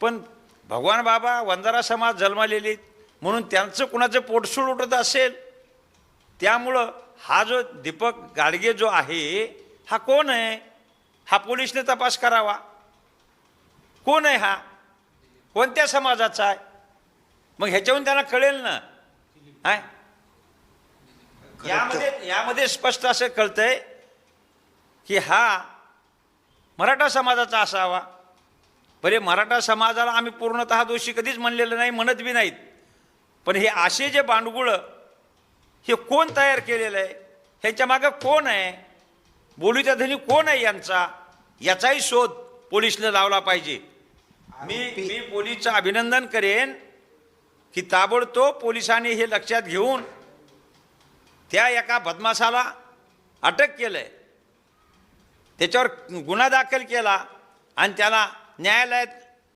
पण भगवान बाबा वंजारा समाज जन्मालेले म्हणून त्यांचं कुणाचं पोटसूळ उठत असेल? त्यामुळं हा जो दीपक गाडगे जो आहे हा कोण आहे? हा पोलिसने तपास करावा. कोण आहे हा? कोणत्या समाजाचा आहे? मग ह्याच्याहून त्यांना कळेल ना. आहे यामध्ये यामध्ये स्पष्ट असं कळतंय की हा मराठा समाजाचा असावा. बरे मराठा समाजाला आम्ही पूर्णतः दोषी कधीच म्हणलेलं नाही म्हणत बी नाहीत. पण हे असे जे बांडगुळं हे कोण तयार केलेलं आहे? ह्याच्या मागं कोण आहे? बोलीचा धनी कोण आहे यांचा? याचाही शोध पोलिसने लावला पाहिजे. मी मी पोलीसचं अभिनंदन करेन की ताबडतोब पोलिसांनी हे लक्षात घेऊन त्या एका बदमाशाला अटक केलं आहे त्याच्यावर गुन्हा दाखल केला आणि त्याला न्यायालयात